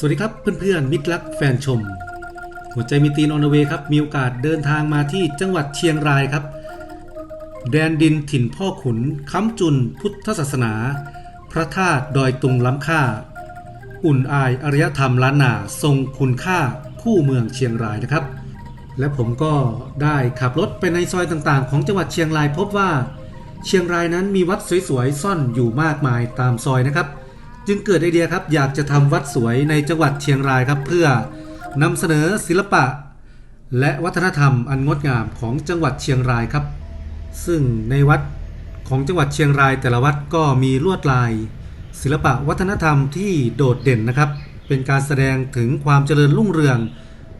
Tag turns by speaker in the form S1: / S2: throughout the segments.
S1: สวัสดีครับเพื่อนๆมิตรรักแฟนชม หัวใจมีตีนออนเวครับ มีโอกาสเดินทางมาที่จังหวัดเชียงรายครับ แดนดินถิ่นพ่อขุนค้ำจุนพุทธศาสนา พระธาตุดอยตุงล้ำค่า อุ่นอายอารยธรรมล้านนาทรงคุณค่าคู่เมืองเชียงรายนะครับ และผมก็ได้ขับรถไปในซอยต่างๆ ของจังหวัดเชียงรายพบว่า เชียงรายนั้นมีวัดสวยๆซ่อนอยู่มากมายตามซอยนะครับ จึงเกิดไอเดียครับอยากจะทำวัดสวยในจังหวัดเชียงรายครับเพื่อนำเสนอศิลปะ และวัฒนธรรมอันงดงามของจังหวัดเชียงรายครับ ซึ่งในวัดของจังหวัดเชียงรายแต่ละวัดก็มีลวดลาย ศิลปะวัฒนธรรมที่โดดเด่นนะครับ เป็นการแสดงถึงความเจริญรุ่งเรือง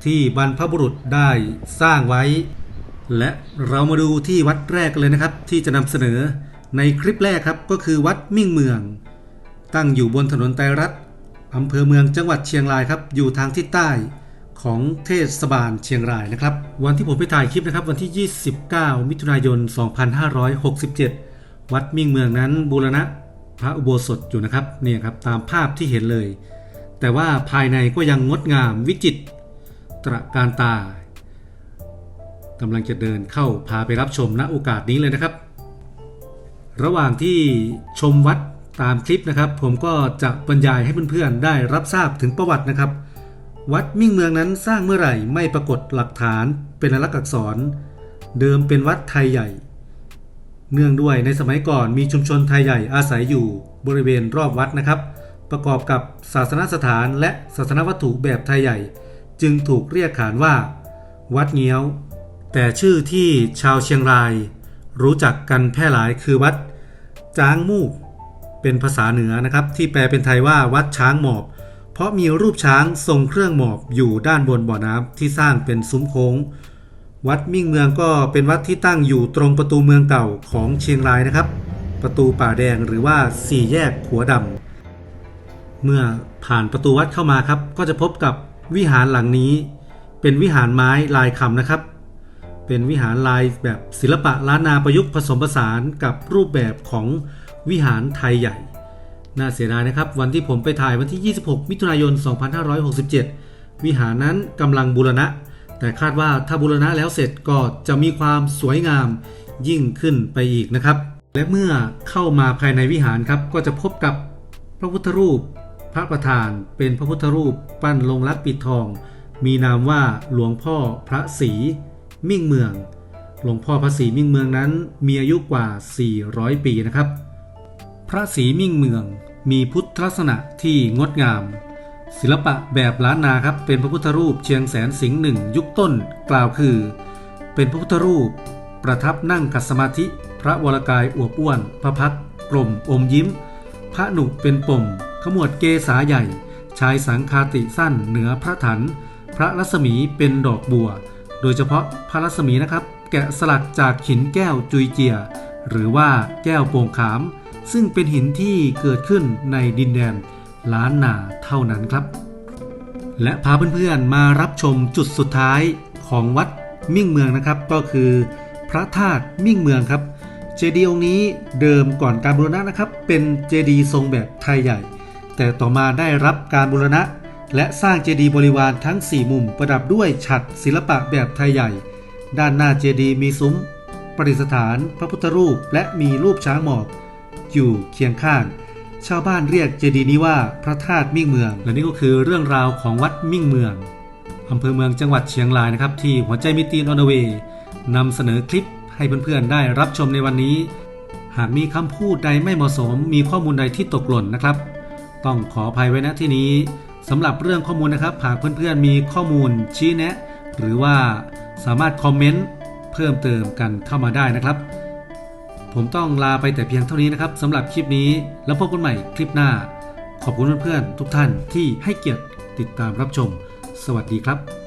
S1: ที่บรรพบุรุษได้สร้างไว้ และเรามาดูที่วัดแรกเลยนะครับ ที่จะนำเสนอในคลิปแรกครับก็คือวัดมิ่งเมือง ตั้งอยู่บนถนนไตรรัตน์อำเภอเมืองจังหวัดเชียงรายครับ อยู่ทางทิศใต้ของเทศบาลเชียงรายนะครับ วันที่ผมไปถ่ายคลิปนะครับ วันที่ 29 มิถุนายน 2567 วัดมิ่งเมืองนั้นบูรณะพระอุโบสถอยู่นะครับเนี่ยครับตามภาพที่เห็นเลย แต่ว่าภายในก็ยังงดงามวิจิตรตระการตากำลังจะเดินเข้าพาไปรับชมณโอกาสนี้เลยนะครับ ระหว่างที่ชมวัด ตามคลิปนะครับผมก็จะบรรยายให้เพื่อนๆได้รับทราบถึงประวัตินะครับ วัดมิ่งเมืองนั้นสร้างเมื่อไหร่ไม่ปรากฏหลักฐานเป็นลักษณ์อักษร เดิมเป็นวัดไทยใหญ่ เนื่องด้วยในสมัยก่อนมีชุมชนไทยใหญ่อาศัยอยู่บริเวณรอบวัดนะครับ ประกอบกับศาสนสถานและศาสนวัตถุแบบไทยใหญ่ จึงถูกเรียกขานว่า วัดเงี้ยว แต่ชื่อที่ชาวเชียงราย รู้จักกันแพร่หลายคือวัด จ้างมูก เป็นภาษาเหนือนะครับ ที่แปลเป็นไทยว่าวัดช้างหมอบ เพราะมีรูปช้างทรงเครื่องหมอบอยู่ด้านบนบ่อน้ำที่สร้างเป็นซุ้มโค้ง วัดมิ่งเมืองก็เป็นวัดที่ตั้งอยู่ตรงประตูเมืองเก่าของเชียงรายนะครับ ประตูป่าแดงหรือว่าสี่แยกขัวดำเมื่อผ่านประตูวัดเข้ามาครับ ก็จะพบกับวิหารหลังนี้ เป็นวิหารไม้ลายคำนะครับเป็นวิหารลายแบบศิลปะล้านนาประยุกต์ผสมผสานกับรูปแบบของ วิหารไทยใหญ่ น่าเสียดายนะครับ วันที่ผมไปถ่ายวันที่ 26 มิถุนายน 2567 วิหารนั้นกำลังบูรณะ แต่คาดว่าถ้าบูรณะแล้วเสร็จก็จะมีความสวยงามยิ่งขึ้นไปอีกนะครับ และเมื่อเข้ามาภายในวิหารครับก็จะพบกับพระพุทธรูป พระประธานเป็นพระพุทธรูปปั้นลงรักปิดทอง มีนามว่าหลวงพ่อพระศรีมิ่งเมือง หลวงพ่อพระศรีมิ่งเมืองนั้นมีอายุกว่า 400 ปีนะครับ พระศรีมิ่งเมือง มีพุทธลักษณะที่งดงาม ศิลปะแบบล้านนาครับเป็นพระพุทธรูปเชียงแสนสิงห์หนึ่งยุคต้นกล่าวคือ เป็นพระพุทธรูป ประทับนั่งกัดสมาธิ พระวรกายอวบอ้วน พระพักกลมอมยิ้ม พระหนุเป็นปม ขมวดเกษาใหญ่ ชายสังคาติสั้นเหนือพระถัน พระรัศมีเป็นดอกบัว โดยเฉพาะพระรัศมีนะครับ แกะสลักจากหินแก้วจุยเจีย หรือว่าแก้วโป่งขาม ซึ่งเป็นหินที่เกิดขึ้นในดินแดนล้านนาเท่านั้นครับ และพาเพื่อนๆมารับชมจุดสุดท้ายของวัดมิ่งเมืองนะครับ ก็คือพระธาตุมิ่งเมืองครับ เจดีย์องค์นี้เดิมก่อนการบูรณะนะครับ เป็นเจดีย์ทรงแบบไทยใหญ่ แต่ต่อมาได้รับการบูรณะ และสร้างเจดีย์บริวารทั้ง 4 มุมประดับด้วยฉัตรศิลปะแบบไทยใหญ่ ด้านหน้าเจดีย์มีซุ้มประดิษฐานพระพุทธรูป และมีรูปช้างหมอบ อยู่เคียงข้าง ชาวบ้านเรียกเจดีย์นี้ว่าพระธาตุมิ่งเมือง และนี่ก็คือเรื่องราวของวัดมิ่งเมืองอำเภอเมืองจังหวัดเชียงรายนะครับ ที่หัวใจมิตีนอนเวย์นำเสนอคลิปให้เพื่อนๆได้รับชมในวันนี้ หากมีคำพูดใดไม่เหมาะสม มีข้อมูลใดที่ตกหล่นนะครับ ต้องขออภัยไว้ณที่นี้สำหรับเรื่องข้อมูลนะครับหากเพื่อนๆมีข้อมูลชี้แนะ หรือว่าสามารถคอมเมนต์เพิ่มเติมกันเข้ามาได้นะครับ ผมต้องลาไปแต่เพียงเท่านี้นะครับสำหรับคลิปนี้แล้วพบกันใหม่คลิปหน้า ขอบคุณเพื่อนๆทุกท่านที่ให้เกียรติติดตามรับชม สวัสดีครับ